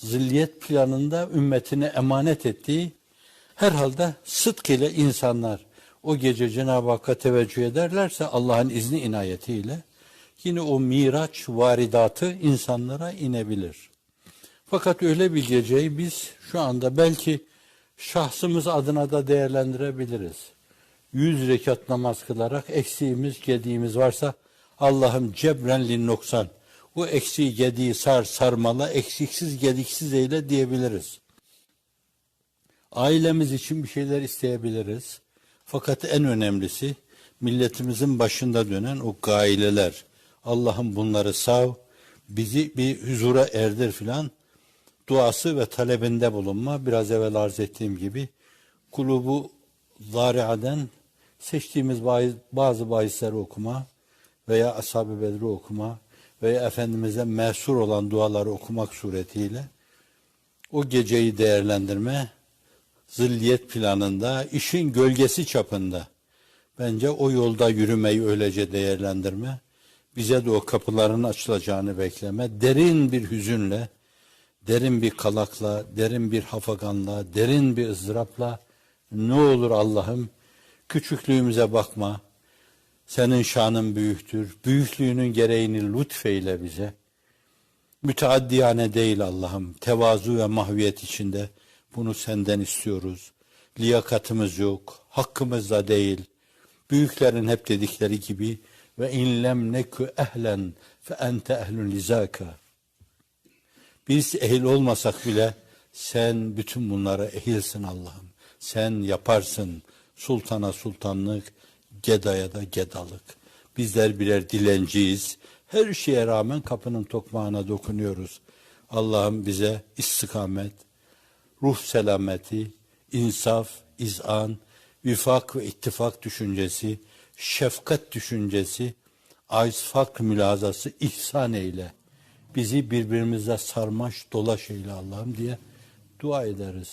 zilliyet planında ümmetine emanet ettiği herhalde sıdk ile insanlar o gece Cenab-ı Hakk'a teveccüh ederlerse Allah'ın izni inayetiyle yine o miraç varidatı insanlara inebilir. Fakat öyle bir geceyi biz şu anda belki şahsımız adına da değerlendirebiliriz. Yüz rekat namaz kılarak eksiğimiz, gediğimiz varsa Allah'ım cebren lin noksan. O eksiği, gediği sar, sarmala, eksiksiz, gediksiz eyle diyebiliriz. Ailemiz için bir şeyler isteyebiliriz. Fakat en önemlisi milletimizin başında dönen o gaileler. Allah'ım bunları sav, bizi bir huzura erdir filan duası ve talebinde bulunma. Biraz evvel arz ettiğim gibi kulubu zariaden seçtiğimiz bazı bahisleri okuma veya Ashab-ı Bedri okuma veya Efendimiz'e mehsur olan duaları okumak suretiyle o geceyi değerlendirme zilliyet planında, işin gölgesi çapında bence o yolda yürümeyi öylece değerlendirme, bize de o kapıların açılacağını bekleme, derin bir hüzünle, derin bir kalakla, derin bir hafaganla, derin bir ızdırapla ne olur Allah'ım küçüklüğümüze bakma. Senin şanın büyüktür. Büyüklüğünün gereğini lütfeyle bize. Müteaddiyane değil Allah'ım. Tevazu ve mahviyet içinde bunu senden istiyoruz. Liyakatımız yok. Hakkımız da değil. Büyüklerin hep dedikleri gibi ve in lem ehlen fe ente ehlun lizaka. Biz ehil olmasak bile sen bütün bunlara ehilsin Allah'ım. Sen yaparsın sultana sultanlık, gedaya da gedalık. Bizler birer dilenciyiz. Her şeye rağmen kapının tokmağına dokunuyoruz. Allah'ım bize istikamet, ruh selameti, insaf, izan, vifak ve ittifak düşüncesi, şefkat düşüncesi, aysfak mülazası ihsan eyle. Bizi birbirimize sarmaş dolaş eyle Allah'ım diye dua ederiz.